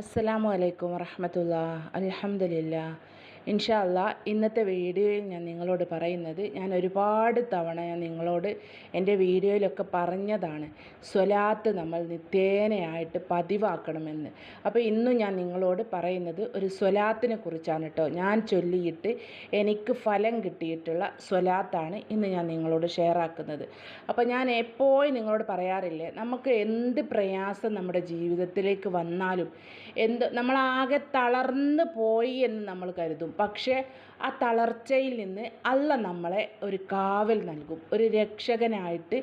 അസ്സലാമു അലൈക്കും വറഹമത്തുള്ള അൽഹംദുലില്ല. ഇൻഷാല്ല ഇന്നത്തെ വീഡിയോയിൽ ഞാൻ നിങ്ങളോട് പറയുന്നത് ഞാൻ ഒരുപാട് തവണ ഞാൻ നിങ്ങളോട് എന്റെ വീഡിയോയിലൊക്കെ പറഞ്ഞതാണ് സ്വലാത്ത് നമ്മൾ നിത്യേനയായിട്ട് പതിവാക്കണമെന്ന്. അപ്പോൾ ഇന്നും ഞാൻ നിങ്ങളോട് പറയുന്നത് ഒരു സ്വലാത്തിനെ കുറിച്ചാണ് കേട്ടോ. ഞാൻ ചൊല്ലിയിട്ട് എനിക്ക് ഫലം കിട്ടിയിട്ടുള്ള സ്വലാത്താണ് ഇന്ന് ഞാൻ നിങ്ങളോട് ഷെയർ ആക്കുന്നത് അപ്പോൾ ഞാൻ എപ്പോഴും നിങ്ങളോട് പറയാറില്ലേ നമുക്ക് എന്ത് പ്രയാസം നമ്മുടെ ജീവിതത്തിലേക്ക് വന്നാലും എന്ത് നമ്മളാകെ തളർന്ന് പോയി എന്ന് നമ്മൾ കരുതും. പക്ഷേ ആ തളർച്ചയിൽ നിന്ന് അല്ല നമ്മളെ ഒരു കാവൽ നൽകും. ഒരു രക്ഷകനായിട്ട്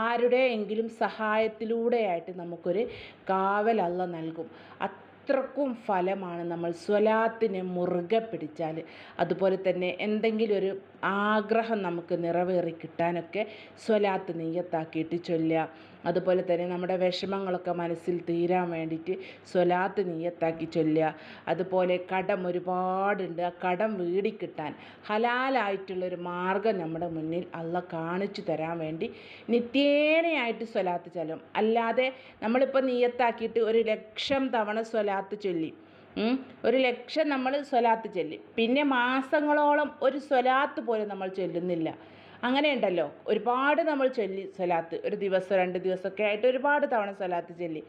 ആരുടെയെങ്കിലും സഹായത്തിലൂടെയായിട്ട് നമുക്കൊരു കാവൽ അല്ല നൽകും. അത്രക്കും ഫലമാണ് നമ്മൾ സ്വലാത്തിനെ മുറുകെ പിടിച്ചാൽ. അതുപോലെ തന്നെ എന്തെങ്കിലും ഒരു ആഗ്രഹം നമുക്ക് നിറവേറി കിട്ടാനൊക്കെ സ്വലാത്ത് നെയ്യത്താക്കിയിട്ട് ചൊല്ലുക. അതുപോലെ തന്നെ നമ്മുടെ വിഷമങ്ങളൊക്കെ മനസ്സിൽ തീരാൻ വേണ്ടിയിട്ട് സ്വലാത്ത് നീയത്താക്കി ചൊല്ലുക. അതുപോലെ കടം ഒരുപാടുണ്ട്. ആ കടം വീടിക്കിട്ടാൻ ഹലാലായിട്ടുള്ളൊരു മാർഗം നമ്മുടെ മുന്നിൽ അള്ള കാണിച്ചു തരാൻ വേണ്ടി നിത്യേനയായിട്ട് സ്വലാത്ത് ചൊല്ലും. അല്ലാതെ നമ്മളിപ്പോൾ നീയത്താക്കിയിട്ട് ഒരു ലക്ഷം തവണ സ്വലാത്ത് ചൊല്ലി. ഒരു ലക്ഷം നമ്മൾ സ്വലാത്ത് ചൊല്ലി. പിന്നെ മാസങ്ങളോളം ഒരു സ്വലാത്ത് പോലും നമ്മൾ ചൊല്ലുന്നില്ല. അങ്ങനെയുണ്ടല്ലോ. ഒരുപാട് നമ്മൾ ചൊല്ലി സ്വലാത്ത് ഒരു ദിവസം രണ്ട് ദിവസമൊക്കെ ആയിട്ട് ഒരുപാട് തവണ സ്വലാത്ത് ചൊല്ലി.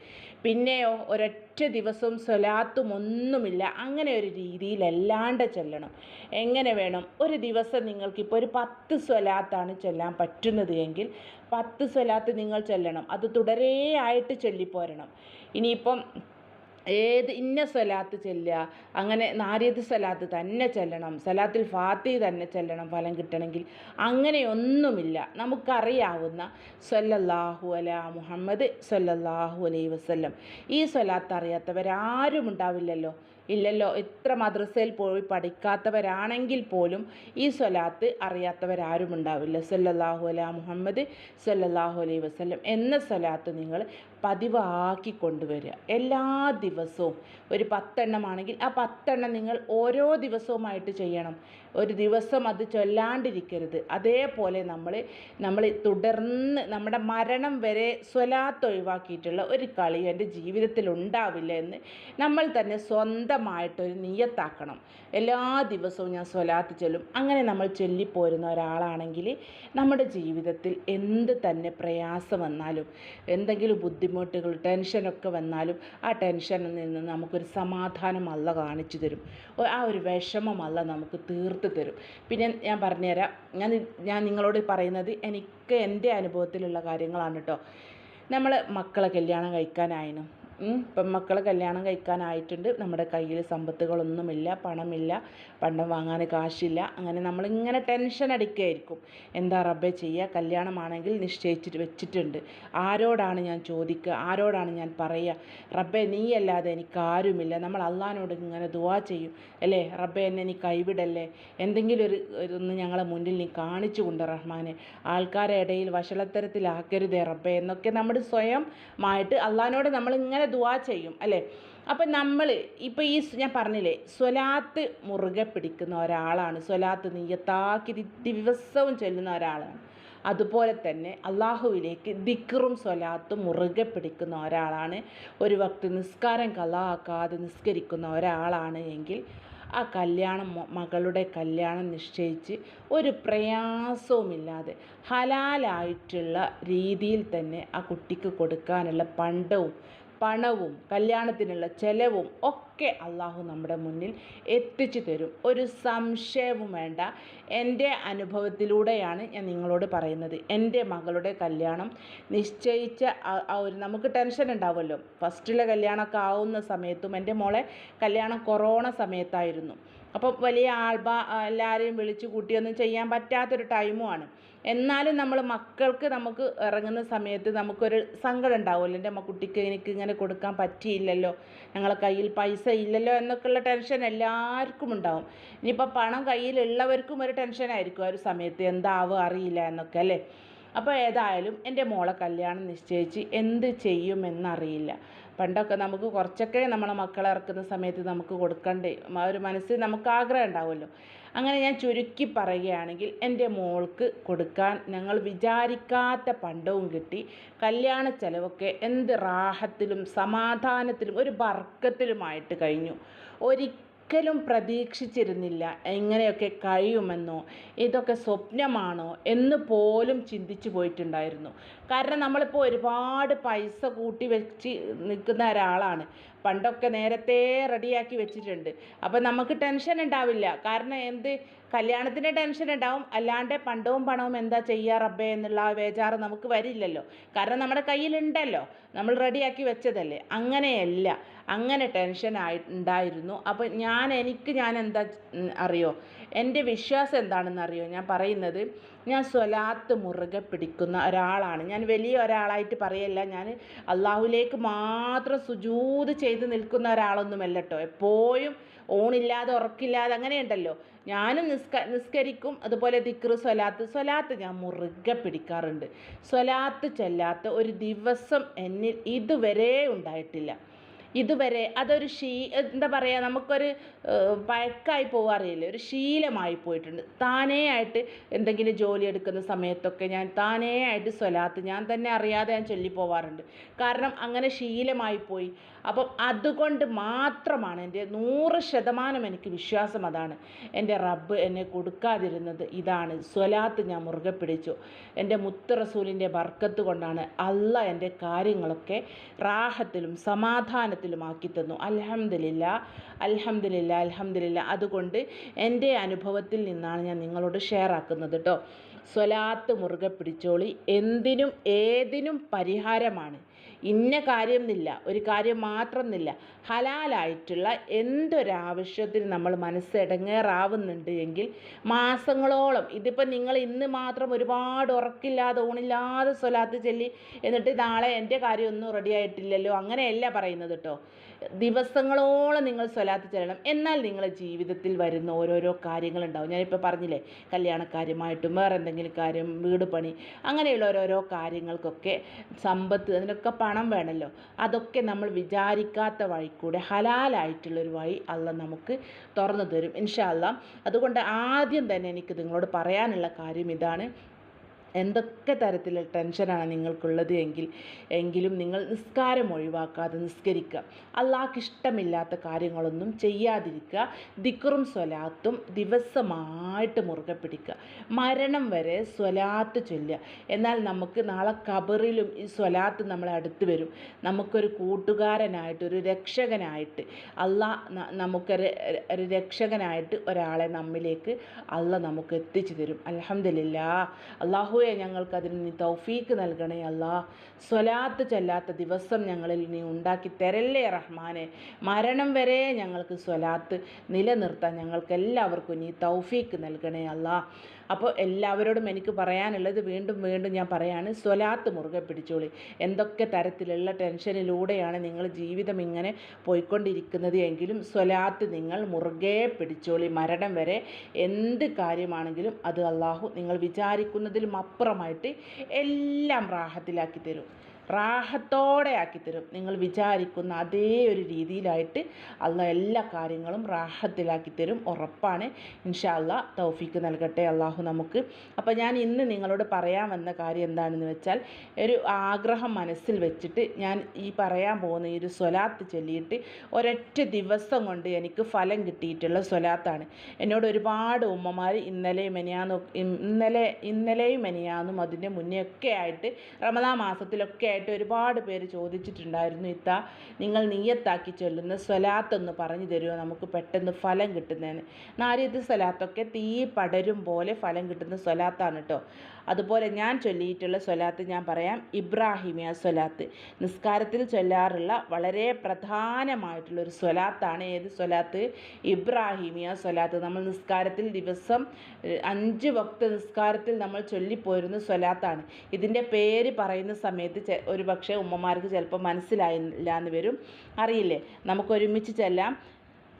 പിന്നെയോ ഒരൊറ്റ ദിവസവും സ്വലാത്തും ഒന്നുമില്ല. അങ്ങനെ ഒരു രീതിയിലല്ലാണ്ട് ചൊല്ലണം. എങ്ങനെ വേണം? ഒരു ദിവസം നിങ്ങൾക്കിപ്പോൾ ഒരു പത്ത് സ്വലാത്താണ് ചൊല്ലാൻ പറ്റുന്നത് എങ്കിൽ പത്ത് സ്വലാത്ത് നിങ്ങൾ ചൊല്ലണം. അത് തുടരെയായിട്ട് ചൊല്ലിപ്പോരണം. ഇനിയിപ്പം ഏത് ഇന്ന സ്വലാത്ത് ചെല്ലുക അങ്ങനെ നാരിയത് സ്വലാത്ത് തന്നെ ചെല്ലണം സലാത്തിൽ ഫാത്തി തന്നെ ചെല്ലണം ഫലം കിട്ടണമെങ്കിൽ അങ്ങനെയൊന്നുമില്ല. നമുക്കറിയാവുന്ന സല്ലല്ലാഹു അല മുഹമ്മദ് സല്ലല്ലാഹു അലൈ വസ്ല്ലം. ഈ സ്വലാത്ത് അറിയാത്തവരാരും ഉണ്ടാവില്ലല്ലോ. ഇല്ലല്ലോ എത്ര മദ്രസയിൽ പോയി പഠിക്കാത്തവരാണെങ്കിൽ പോലും ഈ സ്വലാത്ത് അറിയാത്തവരാരും ഉണ്ടാവില്ല. സല്ലല്ലാഹു അല മുഹമ്മദ് സല്ലല്ലാഹു അലൈ വസല്ലം എന്ന സ്വലാത്ത് നിങ്ങൾ പതിവാക്കി കൊണ്ടുവരിക. എല്ലാ ദിവസവും ഒരു പത്തെണ്ണമാണെങ്കിൽ ആ പത്തെണ്ണം നിങ്ങൾ ഓരോ ദിവസവുമായിട്ട് ചെയ്യണം. ഒരു ദിവസം അത് ചൊല്ലാണ്ടിരിക്കരുത്. അതേപോലെ നമ്മൾ നമ്മൾ തുടർന്ന് നമ്മുടെ മരണം വരെ സ്വലാത്ത് ഒഴിവാക്കിയിട്ടുള്ള ഒരു കളി എന്റെ ജീവിതത്തിൽ ഉണ്ടാവില്ല എന്ന് നമ്മൾ തന്നെ സ്വന്തമായിട്ടൊരു നിയത്താക്കണം. എല്ലാ ദിവസവും ഞാൻ സ്വലാത്ത് ചൊല്ലും. അങ്ങനെ നമ്മൾ ചൊല്ലിപ്പോരുന്ന ഒരാളാണെങ്കിൽ നമ്മുടെ ജീവിതത്തിൽ എന്ത് തന്നെ പ്രയാസം വന്നാലും എന്തെങ്കിലും ബുദ്ധിമുട്ടുകൾ ടെൻഷനൊക്കെ വന്നാലും ആ ടെൻഷനിൽ നിന്ന് നമുക്കൊരു സമാധാനം അല്ല കാണിച്ചു തരും. ആ ഒരു വിഷമം അല്ല നമുക്ക് തീർത്ത് തരും. പിന്നെ ഞാൻ പറഞ്ഞുതരാം. ഞാൻ ഞാൻ നിങ്ങളോട് പറയുന്നത് എനിക്ക് എന്റെ അനുഭവത്തിലുള്ള കാര്യങ്ങളാണ് കേട്ടോ. നമ്മൾ മക്കളെ കല്യാണം കഴിക്കാനായിരുന്നു. ഇപ്പം കല്യാണം കഴിക്കാനായിട്ടുണ്ട്. നമ്മുടെ കയ്യിൽ സമ്പത്തുകളൊന്നുമില്ല പണമില്ല പണ്ടം വാങ്ങാൻ കാശില്ല. അങ്ങനെ നമ്മളിങ്ങനെ ടെൻഷൻ അടിക്കുകയായിരിക്കും എന്താ റബ്ബെ ചെയ്യുക? കല്യാണമാണെങ്കിൽ നിശ്ചയിച്ചിട്ട് വെച്ചിട്ടുണ്ട്. ആരോടാണ് ഞാൻ ചോദിക്കുക? ആരോടാണ് ഞാൻ പറയുക? റബ്ബെ നീയല്ലാതെ എനിക്ക് ആരുമില്ല നമ്മൾ അള്ളഹാനോട് ഇങ്ങനെ ദുവാ ചെയ്യും. അല്ലേ? റബ്ബെ എന്നെ നീ കൈവിടല്ലേ? എന്തെങ്കിലും ഒരു ഇതൊന്ന് ഞങ്ങളെ മുന്നിൽ നീ കാണിച്ചു കൊണ്ട് റഹ്മാനെ. ആൾക്കാരെ ഇടയിൽ വഷളത്തരത്തിലാക്കരുതേ റബ്ബെ. എന്നൊക്കെ നമ്മൾ സ്വയമായിട്ട് അള്ളഹാനോട് നമ്മളിങ്ങനെ ദുവാ ചെയ്യും അല്ലേ? അപ്പം നമ്മൾ ഇപ്പോൾ ഈ ഞാൻ പറഞ്ഞില്ലേ സ്വലാത്ത് മുറുകെ പിടിക്കുന്ന ഒരാളാണ്. സ്വലാത്ത് നീയത്താക്കി ദിവസവും ചൊല്ലുന്ന ഒരാളാണ്. അതുപോലെ തന്നെ അള്ളാഹുവിലേക്ക് ദിക്റും സ്വലാത്തും മുറുകെ പിടിക്കുന്ന ഒരാളാണ്. ഒരു വക്ത് നിസ്കാരം കലാക്കാതെ നിസ്കരിക്കുന്ന ഒരാളാണ് എങ്കിൽ ആ കല്യാണം മകളുടെ കല്യാണം നിശ്ചയിച്ച് ഒരു പ്രയാസവുമില്ലാതെ ഹലാലായിട്ടുള്ള രീതിയിൽ തന്നെ ആ കുട്ടിക്ക് കൊടുക്കാനുള്ള പണ്ടവും പണവും കല്യാണത്തിനുള്ള ചെലവും ഒക്കെ അള്ളാഹു നമ്മുടെ മുന്നിൽ എത്തിച്ചു തരും. ഒരു സംശയവും വേണ്ട. എന്റെ അനുഭവത്തിലൂടെയാണ് ഞാൻ നിങ്ങളോട് പറയുന്നത്. എന്റെ മകളുടെ കല്യാണം നിശ്ചയിച്ച ഒരു നമുക്ക് ടെൻഷൻ ഉണ്ടാവുമല്ലോ. ഫസ്റ്റിലെ കല്യാണമൊക്കെ ആവുന്ന സമയത്തും എന്റെ മോളെ കല്യാണം കൊറോണ സമയത്തായിരുന്നു. അപ്പം വലിയ ആൾബ എല്ലാവരെയും വിളിച്ചു കൂട്ടിയൊന്നും ചെയ്യാൻ പറ്റാത്തൊരു ടൈമുമാണ് എന്നാലും നമ്മൾ മക്കൾക്ക് നമുക്ക് ഇറങ്ങുന്ന സമയത്ത് നമുക്കൊരു സങ്കടം ഉണ്ടാവുമല്ലോ എന്റെ കുട്ടിക്ക് എനിക്ക് ഇങ്ങനെ കൊടുക്കാൻ പറ്റിയില്ലല്ലോ. ഞങ്ങളെ കയ്യിൽ പൈസ ഇല്ലല്ലോ എന്നൊക്കെയുള്ള ടെൻഷൻ എല്ലാവർക്കും ഉണ്ടാവും. ഇനിയിപ്പോൾ പണം കയ്യിലുള്ളവർക്കും ഒരു ടെൻഷനായിരിക്കും ആ ഒരു സമയത്ത് എന്താവും അറിയില്ല എന്നൊക്കെ അല്ലേ? അപ്പോൾ ഏതായാലും എന്റെ മോളെ കല്യാണം നിശ്ചയിച്ച് എന്ത് ചെയ്യുമെന്നറിയില്ല പണ്ടൊക്കെ നമുക്ക് കുറച്ചൊക്കെ നമ്മളെ മക്കളെ ഇറക്കുന്ന സമയത്ത് നമുക്ക് കൊടുക്കണ്ടേ? ആ ഒരു മനസ്സിൽ നമുക്ക് ആഗ്രഹം ഉണ്ടാവുമല്ലോ. അങ്ങനെ ഞാൻ ചുരുക്കി പറയുകയാണെങ്കിൽ എന്റെ മോൾക്ക് കൊടുക്കാൻ ഞങ്ങൾ വിചാരിക്കാത്ത പണ്ടവും കിട്ടി. കല്യാണ ചെലവൊക്കെ എന്ത് റാഹത്തിലും സമാധാനത്തിലും ഒരു ബർക്കത്തിലുമായിട്ട് കഴിഞ്ഞു. ഒരിക്കലും പ്രതീക്ഷിച്ചിരുന്നില്ല. എങ്ങനെയൊക്കെ കഴിയുമെന്നോ ഇതൊക്കെ സ്വപ്നമാണോ എന്ന് പോലും ചിന്തിച്ചു പോയിട്ടുണ്ടായിരുന്നു. കാരണം നമ്മളിപ്പോൾ ഒരുപാട് പൈസ കൂട്ടി വെച്ച് നിൽക്കുന്ന ഒരാളാണ്. പണ്ടൊക്കെ നേരത്തെ റെഡിയാക്കി വെച്ചിട്ടുണ്ട്. അപ്പം നമുക്ക് ടെൻഷൻ ഉണ്ടാവില്ല. കാരണം എന്ത്? കല്യാണത്തിന്റെ ടെൻഷൻ ഉണ്ടാവും. അല്ലാണ്ട് പണ്ടവും പണവും എന്താ ചെയ്യുക റബ്ബേ എന്നുള്ള ആ ബേജാറ് നമുക്ക് വരില്ലല്ലോ. കാരണം നമ്മുടെ കയ്യിലുണ്ടല്ലോ. നമ്മൾ റെഡിയാക്കി വെച്ചതല്ലേ. അങ്ങനെയല്ല. അങ്ങനെ ടെൻഷൻ ആയി ഉണ്ടായിരുന്നു. അപ്പോൾ ഞാൻ എനിക്ക് ഞാൻ എന്താ അറിയോ? എന്റെ വിശ്വാസം എന്താണെന്ന് അറിയോ ഞാൻ പറയുന്നത് ഞാൻ സ്വലാത്ത് മുറുകെ പിടിക്കുന്ന ഒരാളാണ്. ഞാൻ വലിയ ഒരാളായിട്ട് പറയല്ല. ഞാൻ അള്ളാഹുലേക്ക് മാത്രം സുജൂത് ചെയ്ത് നിൽക്കുന്ന ഒരാളൊന്നുമല്ല കേട്ടോ. എപ്പോഴും ഓണില്ലാതെ ഉറക്കില്ലാതെ അങ്ങനെയുണ്ടല്ലോ. ഞാനും നിസ്ക നിസ്കരിക്കും. അതുപോലെ ദിക്റ് സ്വലാത്ത്. സ്വലാത്ത് ഞാൻ മുറുകെ പിടിക്കാറുണ്ട്. സ്വലാത്ത് ചെല്ലാത്ത ഒരു ദിവസം എന്നിൽ ഇതുവരെ ഉണ്ടായിട്ടില്ല. ഇതുവരെ അതൊരു ശീ എന്താ പറയുക നമുക്കൊരു പഴക്കമായി അറിയില്ല ഒരു ശീലമായി പോയിട്ടുണ്ട്. താനേ ആയിട്ട് എന്തെങ്കിലും ജോലി എടുക്കുന്ന സമയത്തൊക്കെ ഞാൻ താനേ ആയിട്ട് സ്വലാത്ത് ഞാൻ തന്നെ അറിയാതെ ഞാൻ ചൊല്ലി പോവാറുണ്ട് കാരണം അങ്ങനെ ശീലമായി പോയി. അപ്പം അതുകൊണ്ട് മാത്രമാണ് എന്റെ നൂറ് ശതമാനം എനിക്ക് വിശ്വാസം അതാണ്. എന്റെ റബ്ബ് എന്നെ കൊടുക്കാതിരുന്നത് ഇതാണ്. സ്വലാത്ത് ഞാൻ മുറുകെ പിടിച്ചു. എന്റെ മുത്ത് റസൂലിന്റെ ബർക്കത്ത് കൊണ്ടാണ് അല്ല എന്റെ കാര്യങ്ങളൊക്കെ റാഹത്തിലും സമാധാനത്തിലും ആക്കി തന്നു. അൽഹംദുലില്ല അൽഹംദുലില്ല അൽഹംദുലില്ല. അതുകൊണ്ട് എന്റെ അനുഭവത്തിൽ നിന്നാണ് ഞാൻ നിങ്ങളോട് ഷെയർ ആക്കുന്നത് കേട്ടോ സ്വലാത്ത് മുറുകെ പിടിച്ചോളി. എന്തിനും ഏതിനും പരിഹാരമാണ്. ഇന്ന കാര്യം എന്നില്ല ഒരു കാര്യം മാത്രം എന്നില്ല ഹലാലായിട്ടുള്ള എന്തൊരാവശ്യത്തിന് നമ്മൾ മനസ്സടങ്ങേറാവുന്നുണ്ട് എങ്കിൽ മാസങ്ങളോളം ഇതിപ്പോൾ നിങ്ങൾ ഇന്ന് മാത്രം ഒരുപാട് ഉറക്കില്ലാതെ ഊണില്ലാതെ സ്വലാത്ത് ചൊല്ലി എന്നിട്ട് നാളെ എന്റെ കാര്യമൊന്നും റെഡി ആയിട്ടില്ലല്ലോ അങ്ങനെയല്ല പറയുന്നത് കേട്ടോ ദിവസങ്ങളോളം നിങ്ങൾ സ്വലാത്ത് ചെല്ലണം. എന്നാൽ നിങ്ങളുടെ ജീവിതത്തിൽ വരുന്ന ഓരോരോ കാര്യങ്ങളുണ്ടാവും. ഞാനിപ്പോൾ പറഞ്ഞില്ലേ കല്യാണക്കാര്യമായിട്ടും വേറെ എന്തെങ്കിലും കാര്യം വീട് പണി അങ്ങനെയുള്ള ഓരോരോ കാര്യങ്ങൾക്കൊക്കെ സമ്പത്ത് അതിനൊക്കെ പണം വേണമല്ലോ അതൊക്കെ നമ്മൾ വിചാരിക്കാത്ത വഴിക്കൂടെ ഹലാലായിട്ടുള്ളൊരു വഴി അല്ല നമുക്ക് തുറന്നു തരും. ഇൻഷാല്ല അതുകൊണ്ട് ആദ്യം തന്നെ എനിക്ക് നിങ്ങളോട് പറയാനുള്ള കാര്യം ഇതാണ്. എന്തൊക്കെ തരത്തിലുള്ള ടെൻഷനാണ് നിങ്ങൾക്കുള്ളത് എങ്കിൽ എങ്കിലും നിങ്ങൾ നിസ്കാരം ഒഴിവാക്കാതെ നിസ്കരിക്കുക. അള്ളാഹ്ക്ക് ഇഷ്ടമില്ലാത്ത കാര്യങ്ങളൊന്നും ചെയ്യാതിരിക്കുക. ദിക്റും സ്വലാത്തും ദിവസമായിട്ട് മുറുകെ പിടിക്കുക. മരണം വരെ സ്വലാത്ത് ചൊല്ലുക. എന്നാൽ നമുക്ക് നാളെ കബറിലും ഈ സ്വലാത്ത് നമ്മളെ അടുത്ത് വരും. നമുക്കൊരു കൂട്ടുകാരനായിട്ട് ഒരു രക്ഷകനായിട്ട് അള്ളാഹ് നമുക്കൊരു ഒരു രക്ഷകനായിട്ട് ഒരാളെ നമ്മിലേക്ക് അള്ള നമുക്ക് എത്തിച്ചു തരും. അലഹമില്ല അള്ളാഹുവെ ഞങ്ങൾക്ക് അതിന് നീ തൗഫീക്ക് നൽകണേ അല്ലാ. സ്വലാത്ത് ചെല്ലാത്ത ദിവസം ഞങ്ങളിൽ നീ ഉണ്ടാക്കി തരല്ലേ റഹ്മാനെ. മരണം വരെ ഞങ്ങൾക്ക് സ്വലാത്ത് നിലനിർത്താൻ ഞങ്ങൾക്ക് എല്ലാവർക്കും നീ തൗഫീക്ക് നൽകണേ അല്ലാ. അപ്പോൾ എല്ലാവരോടും എനിക്ക് പറയാനുള്ളത് വീണ്ടും വീണ്ടും ഞാൻ പറയാണ് സ്വലാത്ത് മുറുകെ പിടിച്ചോളി. എന്തൊക്കെ തരത്തിലുള്ള ടെൻഷനിലൂടെയാണ് നിങ്ങൾ ജീവിതം ഇങ്ങനെ പോയിക്കൊണ്ടിരിക്കുന്നത് എങ്കിലും സ്വലാത്ത് നിങ്ങൾ മുറുകെ പിടിച്ചോളി. മരണം വരെ എന്ത് കാര്യമാണെങ്കിലും അത് അള്ളാഹു നിങ്ങൾ വിചാരിക്കുന്നതിലും അപ്പുറമായിട്ട് എല്ലാം റാഹത്തിലാക്കി തരും. റാഹത്തോടെ ആക്കിത്തരും നിങ്ങൾ വിചാരിക്കുന്ന അതേ ഒരു രീതിയിലായിട്ട് അല്ല എല്ലാ കാര്യങ്ങളും റാഹത്തിലാക്കി തരും. ഉറപ്പാണ്. ഇൻഷാ തൗഫീക്ക് നൽകട്ടെ അള്ളാഹു നമുക്ക്. അപ്പോൾ ഞാൻ ഇന്ന് നിങ്ങളോട് പറയാൻ വന്ന കാര്യം എന്താണെന്ന് വെച്ചാൽ ഒരു ആഗ്രഹം മനസ്സിൽ വെച്ചിട്ട് ഞാൻ ഈ പറയാൻ പോകുന്ന ഈ ഒരു സ്വലാത്ത് ചൊല്ലിയിട്ട് ഒരൊറ്റ ദിവസം കൊണ്ട് എനിക്ക് ഫലം കിട്ടിയിട്ടുള്ള സ്വലാത്താണ്. എന്നോട് ഒരുപാട് ഉമ്മമാർ ഇന്നലെയും മെനിയാന്നും ഇന്നലെ ഇന്നലെയും മെനിയാന്നും അതിന്റെ മുന്നേ ഒക്കെ ആയിട്ട് റമദാ മാസത്തിലൊക്കെ ആയിട്ട് ഒരുപാട് പേര് ചോദിച്ചിട്ടുണ്ടായിരുന്നു ഇത്ത നിങ്ങൾ നീയത്താക്കി ചൊല്ലുന്ന സ്വലാത്തൊന്ന് പറഞ്ഞു തരുമോ നമുക്ക് പെട്ടെന്ന് ഫലം കിട്ടുന്നതിന് നാരിയത്ത് സ്വലാത്തൊക്കെ തീ പടരും പോലെ ഫലം കിട്ടുന്ന സ്വലാത്താണ് കേട്ടോ അതുപോലെ ഞാൻ ചൊല്ലിയിട്ടുള്ള സ്വലാത്ത് ഞാൻ പറയാം ഇബ്രാഹിമിയ സ്വലാത്ത്. നിസ്കാരത്തിൽ ചൊല്ലാറുള്ള വളരെ പ്രധാനമായിട്ടുള്ള ഒരു സ്വലാത്താണ് ഏത് സ്വലാത്ത്? ഇബ്രാഹിമിയ സ്വലാത്ത്. നമ്മൾ നിസ്കാരത്തിൽ ദിവസം അഞ്ച് വക്ത നിസ്കാരത്തിൽ നമ്മൾ ചൊല്ലിപ്പോരുന്ന സ്വലാത്താണ്. ഇതിന്റെ പേര് പറയുന്ന സമയത്ത് ഒരു പക്ഷേ ഉമ്മമാർക്ക് ചിലപ്പോൾ മനസ്സിലായില്ല എന്ന് വരും. അറിയില്ലേ? നമുക്ക് ഒരുമിച്ച് ചെല്ലാം.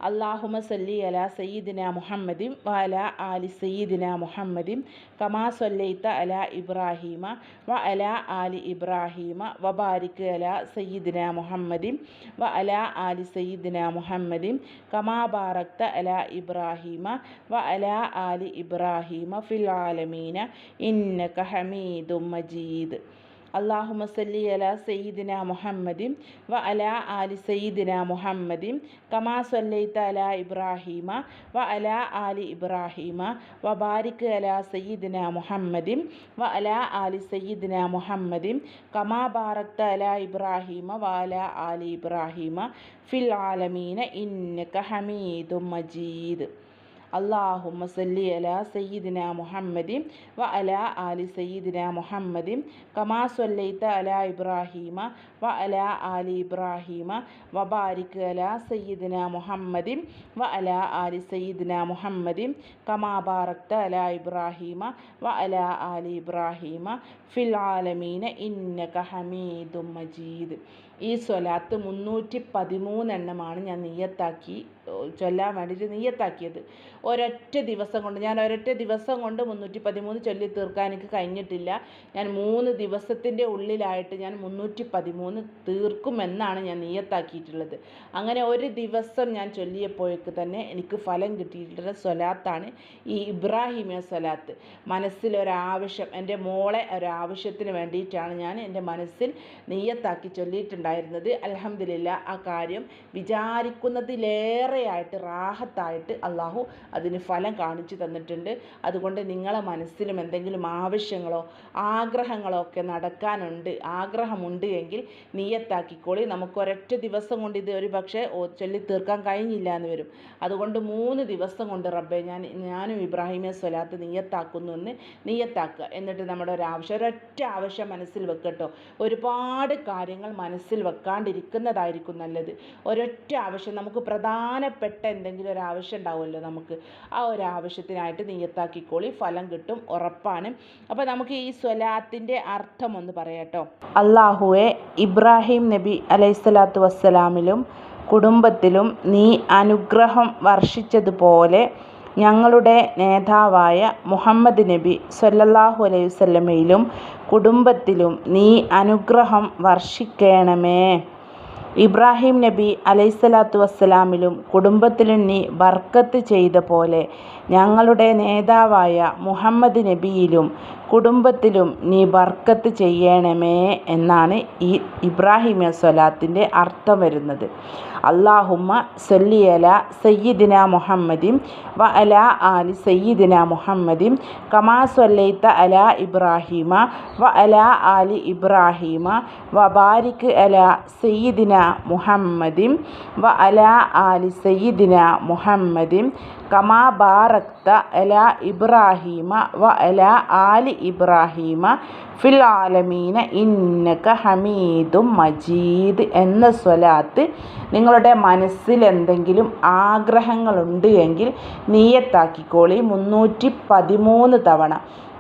അള്ളാഹുമ സല്ലി അല സയ്യിദിന മുഹമ്മദിം വഅല ആലി സയ്യിദിന മുഹമ്മദിം കമാ സൊല്ലൈത്ത അല ഇബ്രാഹീമ വ അല ആലി ഇബ്രാഹീമ വബാരിക് അല സയ്യിദിന മുഹമ്മദിം വ അല ആലി സയ്യിദിന മുഹമ്മദിം കമാ ബാറക്ത അല ഇബ്രാഹീമ വ അല ആലി ഇബ്രാഹീമ ഫിൽ ആലമീന ഇന്നക ഹമീദും മജീദ്. അള്ളാഹുമ സല്ലി അല സയ്യിദിന മുഹമ്മദിൻ വ അല ആലി സയ്യിദിന മുഹമ്മദിൻ കമാ സല്ലൈത്ത അല ഇബ്രാഹീമ വ അല ആലി ഇബ്രാഹീമ വ ബാരിക് അല സയ്യിദിന മുഹമ്മദിൻ വ അല ആലി സയ്യിദിന മുഹമ്മദിൻ കമാ ബാറക്ത അല ഇബ്രാഹീമ വ അല ആലി ഇബ്രാഹീമ ഫിൽ ആലമീന ഇന്നക ഹമീദും മജീദ്. അള്ളാഹുമ്മ സല്ലി അല സയ്യിദിന മുഹമ്മദി വ അല ആലി സയ്യിദിന മുഹമ്മദി കമാ സൊല്ലൈത്ത അല ഇബ്രാഹീമ വ അല ആലി ഇബ്രാഹീമ വ ബാരിക് അല സയ്യിദിന മുഹമ്മദി വ അല ആലി സയ്യിദിന മുഹമ്മദി കമാ ബാറക്ത അല ഇബ്രാഹീമ വ അല ആലി ഇബ്രാഹീമ ഫിൽ ആലമീന ഇന്നക ഹമീദും മജീദ്. ഈ സ്വലാത്ത് മുന്നൂറ്റി പതിമൂന്നെണ്ണമാണ് ഞാൻ നീയത്താക്കി ചൊല്ലാൻ വേണ്ടിയിട്ട് നീയത്താക്കിയത്. ഒരൊറ്റ ദിവസം കൊണ്ട് ഞാൻ ഒരൊറ്റ ദിവസം കൊണ്ട് മുന്നൂറ്റി പതിമൂന്ന് ചൊല്ലി തീർക്കാൻ എനിക്ക് കഴിഞ്ഞിട്ടില്ല. ഞാൻ മൂന്ന് ദിവസത്തിന്റെ ഉള്ളിലായിട്ട് ഞാൻ മുന്നൂറ്റി പതിമൂന്ന് തീർക്കുമെന്നാണ് ഞാൻ നീയത്താക്കിയിട്ടുള്ളത്. അങ്ങനെ ഒരു ദിവസം ഞാൻ ചൊല്ലിയപ്പോഴേക്ക് തന്നെ എനിക്ക് ഫലം കിട്ടിയിട്ടുള്ള സ്വലാത്താണ് ഈ ഇബ്രാഹിമിയ സ്വലാത്ത്. മനസ്സിലൊരാവശ്യം എന്റെ മോളെ ഒരാവശ്യത്തിന് വേണ്ടിയിട്ടാണ് ഞാൻ എന്റെ മനസ്സിൽ നീയത്താക്കി ചൊല്ലിയിട്ടുണ്ടായിരുന്നത്. അലഹമില്ല ആ കാര്യം വിചാരിക്കുന്നതിലേറെയായിട്ട് റാഹത്തായിട്ട് അള്ളാഹു അതിന് ഫലം കാണിച്ചു തന്നിട്ടുണ്ട്. അതുകൊണ്ട് നിങ്ങളെ മനസ്സിലും എന്തെങ്കിലും ആവശ്യങ്ങളോ ആഗ്രഹങ്ങളോ ഒക്കെ നടക്കാനുണ്ട് ആഗ്രഹമുണ്ട് എങ്കിൽ നീയത്താക്കിക്കോളി. നമുക്ക് ഒരൊറ്റ ദിവസം കൊണ്ട് ഇത് ഒരു പക്ഷേ ചൊല്ലി തീർക്കാൻ കഴിഞ്ഞില്ല എന്ന് വരും. അതുകൊണ്ട് മൂന്ന് ദിവസം കൊണ്ട് റബ്ബെ ഞാൻ ഞാനും ഇബ്രാഹിമെ സ്വലാത്ത് നീയത്താക്കുന്നു എന്ന് നീയത്താക്കുക. എന്നിട്ട് നമ്മുടെ ഒരു ആവശ്യം ഒരൊറ്റ ആവശ്യം മനസ്സിൽ വെക്കട്ടോ. ഒരുപാട് കാര്യങ്ങൾ മനസ്സിൽ വെക്കാണ്ടിരിക്കുന്നതായിരിക്കും നല്ലത്. ഒരൊറ്റ ആവശ്യം നമുക്ക് പ്രധാനപ്പെട്ട എന്തെങ്കിലും ഒരു ആവശ്യം ഉണ്ടാവുമല്ലോ നമുക്ക്. ആ ഒരു ആവശ്യത്തിനായിട്ട് നീയത്താക്കിക്കോളി ഫലം കിട്ടും ഉറപ്പാണ്. അപ്പോൾ നമുക്ക് ഈ സ്വലാത്തിന്റെ അർത്ഥം ഒന്ന് പറയാട്ടോ അള്ളാഹുവെ ഇബ്രാഹിം നബി അലൈഹിസ്സലാത്തു വസ്സലാമിലും കുടുംബത്തിലും നീ അനുഗ്രഹം വർഷിച്ചതുപോലെ ഞങ്ങളുടെ നേതാവായ മുഹമ്മദ് നബി സല്ലല്ലാഹു അലൈഹി വസല്ലമയിലും കുടുംബത്തിലും നീ അനുഗ്രഹം വർഷിക്കണമേ. ഇബ്രാഹിം നബി അലൈഹിസ്സലാത്തു വസ്സലാമിലും കുടുംബത്തിലും നീ ബർക്കത്ത് ചെയ്ത പോലെ ഞങ്ങളുടെ നേതാവായ മുഹമ്മദ് നബിയിലും കുടുംബത്തിലും നീ ബർക്കത്ത് ചെയ്യണമേ എന്നാണ് ഈ ഇബ്രാഹിം സ്വലാത്തിന്റെ അർത്ഥം വരുന്നത്. അള്ളാഹുമ്മ സല്ലി അല സയ്യിദിന മുഹമ്മദിൻ വ അല ആലി സയ്യിദിന മുഹമ്മദിൻ കമാ സൊല്ലൈത്ത അല ഇബ്രാഹിമ വ അല ആലി ഇബ്രാഹിമ വ ബാരിക് അല സയ്യിദിന മുഹമ്മദിൻ വ അല ആലി സയ്യിദിന മുഹമ്മദിൻ കമാ ബാറക്ത അല ഇബ്രാഹീമ വ അല ആലി ഇബ്രാഹീമ ഫിൽ ആലമീന ഇന്നക ഹമീദും മജീദ് എന്ന സ്വലാത്ത് നിങ്ങളുടെ മനസ്സിൽ എന്തെങ്കിലും ആഗ്രഹങ്ങളുണ്ട് എങ്കിൽ നീയത്താക്കിക്കോളി മുന്നൂറ്റി പതിമൂന്ന് തവണ.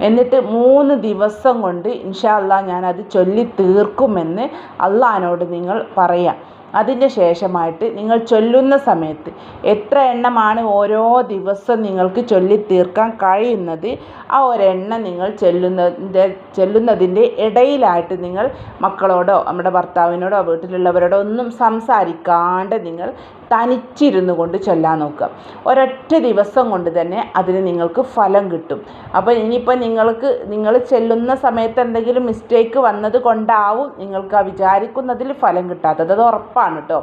എന്നിട്ട് മൂന്ന് ദിവസം കൊണ്ട് ഇൻഷാല്ല ഞാനത് ചൊല്ലി തീർക്കുമെന്ന് അള്ളഹാനോട് നിങ്ങൾ പറയാം. അതിന്റെ ശേഷമായിട്ട് നിങ്ങൾ ചൊല്ലുന്ന സമയത്ത് എത്ര എണ്ണമാണ് ഓരോ ദിവസം നിങ്ങൾക്ക് ചൊല്ലി തീർക്കാൻ കഴിയുന്നത് ആ ഒരെണ്ണം നിങ്ങൾ ചെല്ലുന്നതിന്റെ ചെല്ലുന്നതിന്റെ ഇടയിലായിട്ട് നിങ്ങൾ മക്കളോടോ നമ്മുടെ ഭർത്താവിനോടോ വീട്ടിലുള്ളവരോടോ ഒന്നും സംസാരിക്കാണ്ട് നിങ്ങൾ തനിച്ചിരുന്നു കൊണ്ട് ചൊല്ലാൻ നോക്കുക. ഒരൊറ്റ ദിവസം കൊണ്ട് തന്നെ അതിന് നിങ്ങൾക്ക് ഫലം കിട്ടും. അപ്പോൾ ഇനിയിപ്പോൾ നിങ്ങൾക്ക് നിങ്ങൾ ചെല്ലുന്ന സമയത്ത് എന്തെങ്കിലും മിസ്റ്റേക്ക് വന്നത് കൊണ്ടാവും നിങ്ങൾക്ക് ആ വിചാരിക്കുന്നതിൽ ഫലം കിട്ടാത്തത്. അത് ഉറപ്പാണ് കേട്ടോ.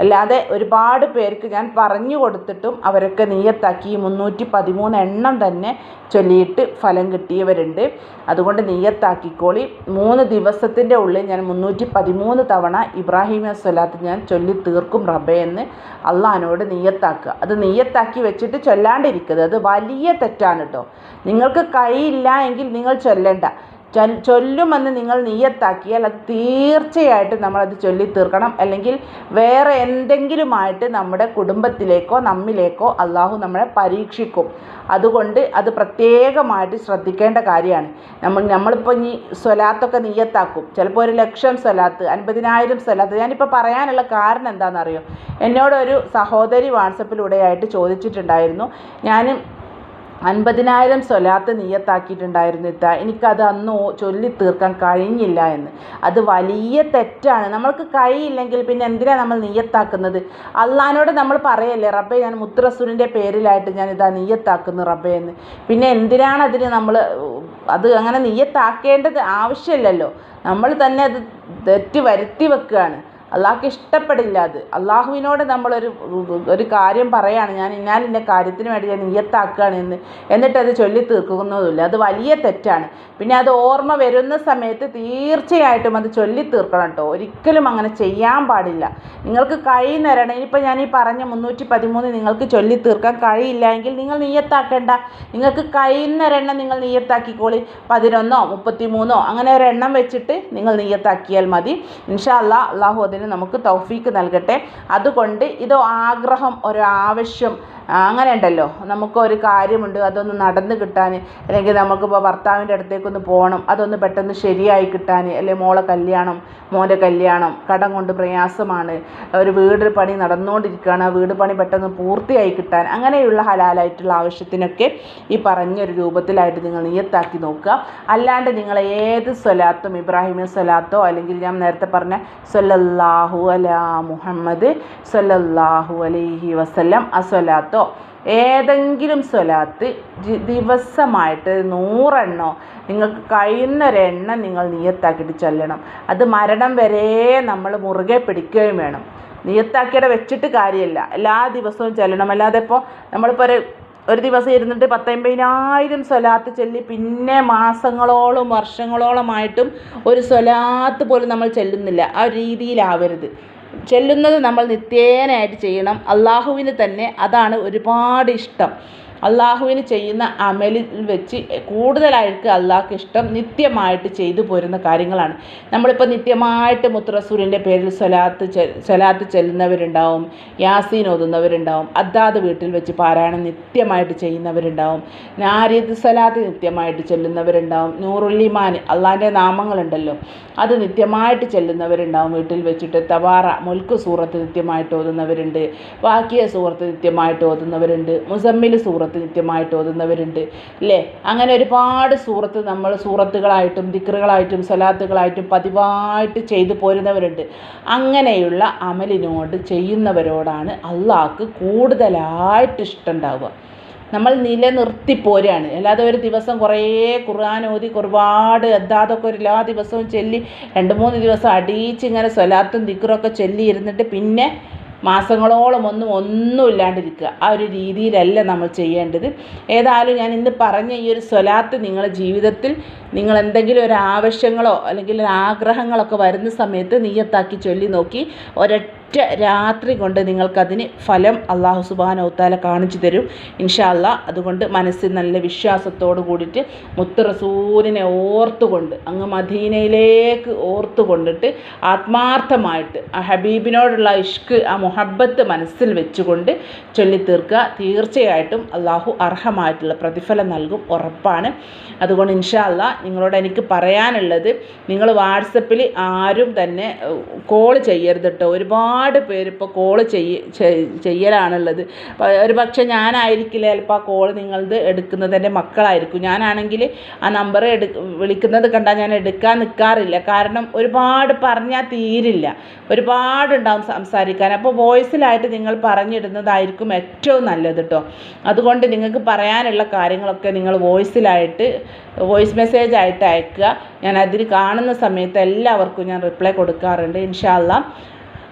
അല്ലാതെ ഒരുപാട് പേർക്ക് ഞാൻ പറഞ്ഞു കൊടുത്തിട്ടും അവരൊക്കെ നീയത്താക്കി മുന്നൂറ്റി പതിമൂന്ന് എണ്ണം തന്നെ ചൊല്ലിയിട്ട് ഫലം കിട്ടിയവരുണ്ട്. അതുകൊണ്ട് നീയത്താക്കിക്കോളി മൂന്ന് ദിവസത്തിന്റെ ഉള്ളിൽ ഞാൻ മുന്നൂറ്റി പതിമൂന്ന് തവണ ഇബ്രാഹിം സ്വലാത്ത് ഞാൻ ചൊല്ലി തീർക്കും റബ്ബേ എന്ന് അള്ളഹാനോട് നീയത്താക്കുക അത് നീയത്താക്കി വെച്ചിട്ട് ചൊല്ലാണ്ടിരിക്കരുത്. അത് വലിയ തെറ്റാണ് കേട്ടോ നിങ്ങൾക്ക് കൈയില്ല എങ്കിൽ നിങ്ങൾ ചൊല്ലണ്ട. ചൊല്ലുമെന്ന് നിങ്ങൾ നീയത്താക്കിയാൽ അത് തീർച്ചയായിട്ടും നമ്മളത് ചൊല്ലി തീർക്കണം. അല്ലെങ്കിൽ വേറെ എന്തെങ്കിലുമായിട്ട് നമ്മുടെ കുടുംബത്തിലേക്കോ നമ്മിലേക്കോ അള്ളാഹു നമ്മളെ പരീക്ഷിക്കും. അതുകൊണ്ട് അത് പ്രത്യേകമായിട്ട് ശ്രദ്ധിക്കേണ്ട കാര്യമാണ്. നമ്മൾ നമ്മളിപ്പോൾ ഇനി സ്വലാത്തൊക്കെ നീയത്താക്കും ചിലപ്പോൾ ഒരു ലക്ഷം സ്വലാത്ത് അൻപതിനായിരം സ്വലാത്ത്. ഞാനിപ്പോൾ പറയാനുള്ള കാരണം എന്താണെന്നറിയോ? എന്നോടൊരു സഹോദരി വാട്സപ്പിലൂടെയായിട്ട് ചോദിച്ചിട്ടുണ്ടായിരുന്നു. ഞാൻ അൻപതിനായിരം സ്വലാത്ത് നീയത്താക്കിയിട്ടുണ്ടായിരുന്നു ഇത്ത. എനിക്കത് അന്ന് ചൊല്ലി തീർക്കാൻ കഴിഞ്ഞില്ല എന്ന്. അത് വലിയ തെറ്റാണ്. നമ്മൾക്ക് കഴിയില്ലെങ്കിൽ പിന്നെ എന്തിനാണ് നമ്മൾ നീയത്താക്കുന്നത്? അള്ളഹാനോട് നമ്മൾ പറയല്ലേ റബ്ബെ ഞാൻ മുത്തുറസൂലിന്റെ പേരിലായിട്ട് ഞാൻ ഇതാ നീയത്താക്കുന്നു റബ്ബെ എന്ന്. പിന്നെ എന്തിനാണ് അതിന് നമ്മൾ അത് അങ്ങനെ നീയത്താക്കേണ്ടത് ആവശ്യമില്ലല്ലോ. നമ്മൾ തന്നെ അത് തെറ്റ് വരുത്തി വെക്കുകയാണ്. അള്ളാഹ്ക്ക് ഇഷ്ടപ്പെടില്ല അത്. അള്ളാഹുവിനോട് നമ്മളൊരു ഒരു കാര്യം പറയുകയാണ് ഞാൻ ഇന്നാലിന്റെ കാര്യത്തിന് വേണ്ടി ഞാൻ നീയത്താക്കുകയാണ് എന്ന്. എന്നിട്ട് അത് ചൊല്ലി തീർക്കുന്നതുമില്ല. അത് വലിയ തെറ്റാണ്. പിന്നെ അത് ഓർമ്മ വരുന്ന സമയത്ത് തീർച്ചയായിട്ടും അത് ചൊല്ലി തീർക്കണം കേട്ടോ. ഒരിക്കലും അങ്ങനെ ചെയ്യാൻ പാടില്ല. നിങ്ങൾക്ക് കഴിയുന്നവരാണ് ഇനിയിപ്പോൾ ഞാൻ ഈ പറഞ്ഞ മുന്നൂറ്റി പതിമൂന്ന് നിങ്ങൾക്ക് ചൊല്ലി തീർക്കാൻ കഴിയില്ല എങ്കിൽ നിങ്ങൾ നീയത്താക്കേണ്ട. നിങ്ങൾക്ക് കഴിയുന്നൊരെണ്ണം നിങ്ങൾ നീയത്താക്കിക്കോളി. പതിനൊന്നോ മുപ്പത്തി മൂന്നോ അങ്ങനെ ഒരെണ്ണം വെച്ചിട്ട് നിങ്ങൾ നീയത്താക്കിയാൽ മതി. ഇൻഷാ അല്ലാ അള്ളാഹു അതിന് നമുക്ക് തൗഫീക്ക് നൽകട്ടെ. അതുകൊണ്ട് ഇത് ആഗ്രഹം ഒരു ആവശ്യം അങ്ങനെ ഉണ്ടല്ലോ നമുക്കൊരു കാര്യമുണ്ട് അതൊന്ന് നടന്ന് കിട്ടാൻ അല്ലെങ്കിൽ നമുക്കിപ്പോൾ ഭർത്താവിന്റെ അടുത്തേക്കൊന്ന് പോകണം അതൊന്ന് പെട്ടെന്ന് ശരിയായി കിട്ടാൻ അല്ലെ മോളെ കല്യാണം മോന്റെ കല്യാണം കടം കൊണ്ട് പ്രയാസമാണ്. ഒരു വീട് പണി നടന്നുകൊണ്ടിരിക്കുകയാണ് ആ വീട് പണി പെട്ടെന്ന് പൂർത്തിയായി കിട്ടാൻ. അങ്ങനെയുള്ള ഹലാലായിട്ടുള്ള ആവശ്യത്തിനൊക്കെ ഈ പറഞ്ഞൊരു രൂപത്തിലായിട്ട് നിങ്ങൾ നിയത്താക്കി നോക്കുക. അല്ലാണ്ട് നിങ്ങൾ ഏത് സ്വലാത്തും ഇബ്രാഹിമി സ്വലാത്തോ അല്ലെങ്കിൽ ഞാൻ നേരത്തെ പറഞ്ഞ സല്ലല്ലാഹു അലാ മുഹമ്മദ് സല്ലല്ലാഹു അലൈഹി വസല്ലം. അസ്വലാത്തോ സ്വലാത്തോ? ഏതെങ്കിലും സ്വലാത്ത് ദിവസമായിട്ട് നൂറെണ്ണോ നിങ്ങൾക്ക് കഴിയുന്നൊരെണ്ണം നിങ്ങൾ നിയത്താക്കിയിട്ട് ചൊല്ലണം. അത് മരണം വരെ നമ്മൾ മുറുകെ പിടിക്കുകയും വേണം. നിയത്താക്കിയുടെ വെച്ചിട്ട് കാര്യമില്ല. എല്ലാ ദിവസവും ചൊല്ലണം. അല്ലാതെ ഇപ്പോൾ നമ്മളിപ്പോൾ ഒരു ഒരു ദിവസം ഇരുന്നിട്ട് പത്തൊമ്പതിനായിരം സ്വലാത്ത് ചൊല്ലി പിന്നെ മാസങ്ങളോളം വർഷങ്ങളോളമായിട്ടും ഒരു സ്വലാത്ത് പോലും നമ്മൾ ചെല്ലുന്നില്ല. ആ രീതിയിലാവരുത്. ചെല്ലുന്നത് നമ്മൾ നിത്യേനയായിട്ട് ചെയ്യണം. അള്ളാഹുവിന് തന്നെ അതാണ് ഒരുപാട് ഇഷ്ടം. അള്ളാഹുവിന് ചെയ്യുന്ന അമലിൽ വെച്ച് കൂടുതലായിട്ട് അള്ളാഹ്ക്ക് ഇഷ്ടം നിത്യമായിട്ട് ചെയ്തു പോരുന്ന കാര്യങ്ങളാണ്. നമ്മളിപ്പോൾ നിത്യമായിട്ട് മുത്തുറസൂലിന്റെ പേരിൽ സ്വലാത്ത് സ്വലാത്ത് ചെല്ലുന്നവരുണ്ടാവും യാസീൻ ഓതുന്നവരുണ്ടാവും അദ്ദാത് വീട്ടിൽ വെച്ച് പാരായണം നിത്യമായിട്ട് ചെയ്യുന്നവരുണ്ടാവും നാരീത് സ്വലാത്ത് നിത്യമായിട്ട് ചെല്ലുന്നവരുണ്ടാവും നൂറുല്ലിമാൻ അള്ളാഹിന്റെ നാമങ്ങളുണ്ടല്ലോ അത് നിത്യമായിട്ട് ചെല്ലുന്നവരുണ്ടാവും വീട്ടിൽ വെച്ചിട്ട് തവാറ മുൽക്ക് സൂറത്ത് നിത്യമായിട്ട് ഓതുന്നവരുണ്ട് വാക്കിയ സൂറത്ത് നിത്യമായിട്ട് ഓതുന്നവരുണ്ട് മുസമ്മിൽ സൂറത്ത് നിത്യമായിട്ട് ഓതുന്നവരുണ്ട് അല്ലേ അങ്ങനെ ഒരുപാട് സൂറത്ത് നമ്മൾ സൂറത്തുകളായിട്ടും ദിക്റുകളായിട്ടും സലാത്തുകളായിട്ടും പതിവായിട്ട് ചെയ്തു പോരുന്നവരുണ്ട്. അങ്ങനെയുള്ള അമലിനോട് ചെയ്യുന്നവരോടാണ് അള്ളാഹ്ക്ക് കൂടുതലായിട്ട് ഇഷ്ടം ഉണ്ടാവുക നമ്മൾ നിലനിർത്തി പോരാണ്. അല്ലാതെ ഒരു ദിവസം കുറേ ഖുർആൻ ഓതി ഒരുപാട് ഒരു എല്ലാ ദിവസവും ചൊല്ലി രണ്ട് മൂന്ന് ദിവസം അടിയിച്ച് ഇങ്ങനെ സ്വലാത്തും ദിക്റൊക്കെ ചൊല്ലി ഇരുന്നിട്ട് പിന്നെ മാസങ്ങളോളം ഒന്നും ഒന്നും ഇല്ലാണ്ടിരിക്കുക ആ ഒരു രീതിയിലല്ല നമ്മൾ ചെയ്യേണ്ടത്. ഏതായാലും ഞാൻ ഇന്ന് പറഞ്ഞ ഈ ഒരു സ്വലാത്ത് നിങ്ങളുടെ ജീവിതത്തിൽ നിങ്ങൾ എന്തെങ്കിലും ഒരു ആവശ്യങ്ങളോ അല്ലെങ്കിൽ ആഗ്രഹങ്ങളൊക്കെ വരുന്ന സമയത്ത് നീയത്താക്കി ചൊല്ലി നോക്കി. ഒരൊറ്റ രാത്രി കൊണ്ട് നിങ്ങൾക്കതിന് ഫലം അള്ളാഹു സുബാനൗത്താല കാണിച്ചു തരും. ഇൻഷാല്ല അതുകൊണ്ട് മനസ്സിൽ നല്ല വിശ്വാസത്തോട് കൂടിയിട്ട് മുത്തറസൂലിനെ ഓർത്തുകൊണ്ട് അങ്ങ് മദീനയിലേക്ക് ഓർത്തു കൊണ്ടിട്ട് ആത്മാർത്ഥമായിട്ട് ആ ഹബീബിനോടുള്ള ഇഷ്ക് ആ മുഹബത്ത് മനസ്സിൽ വെച്ചുകൊണ്ട് ചൊല്ലിത്തീർക്കുക. തീർച്ചയായിട്ടും അള്ളാഹു അർഹമായിട്ടുള്ള പ്രതിഫലം നൽകും ഉറപ്പാണ്. അതുകൊണ്ട് ഇൻഷാല്ല നിങ്ങളോട് എനിക്ക് പറയാനുള്ളത് നിങ്ങൾ വാട്സപ്പിൽ ആരും തന്നെ കോൾ ചെയ്യരുത് കേട്ടോ ഒരുപാട് പേര് ഇപ്പോൾ ചെയ്യ ചെയ്യലാണുള്ളത്. ഒരു പക്ഷേ ഞാനായിരിക്കില്ല ചിലപ്പോൾ ആ കോൾ നിങ്ങളത് എടുക്കുന്നത് എന്റെ മക്കളായിരിക്കും. ഞാനാണെങ്കിൽ ആ നമ്പർ എടു വിളിക്കുന്നത് കണ്ടാൽ ഞാൻ എടുക്കാൻ നിൽക്കാറില്ല കാരണം ഒരുപാട് പറഞ്ഞാൽ തീരില്ല. ഒരുപാടുണ്ടാവും സംസാരിക്കാൻ. അപ്പോൾ വോയിസിലായിട്ട് നിങ്ങൾ പറഞ്ഞിടുന്നതായിരിക്കും ഏറ്റവും നല്ലത് കേട്ടോ അതുകൊണ്ട് നിങ്ങൾക്ക് പറയാനുള്ള കാര്യങ്ങളൊക്കെ നിങ്ങൾ വോയിസിലായിട്ട് വോയിസ് മെസ്സേജ് ആയിട്ട് അയക്കുക. ഞാൻ അതിൽ കാണുന്ന സമയത്ത് എല്ലാവർക്കും ഞാൻ റിപ്ലൈ കൊടുക്കാറുണ്ട്. ഇൻഷാല്ല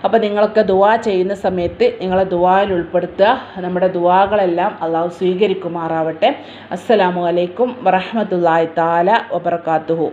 അപ്പോൾ നിങ്ങളൊക്കെ ദുവാ ചെയ്യുന്ന സമയത്ത് നിങ്ങളെ ദുവായിൽ ഉൾപ്പെടുത്തുക. നമ്മുടെ ദുവാകളെല്ലാം അള്ളാഹു സ്വീകരിക്കുമാറാവട്ടെ. അസ്സലാമു അലൈക്കും വറഹമത്തല്ലാഹി താല വബർക്കാത്തുഹു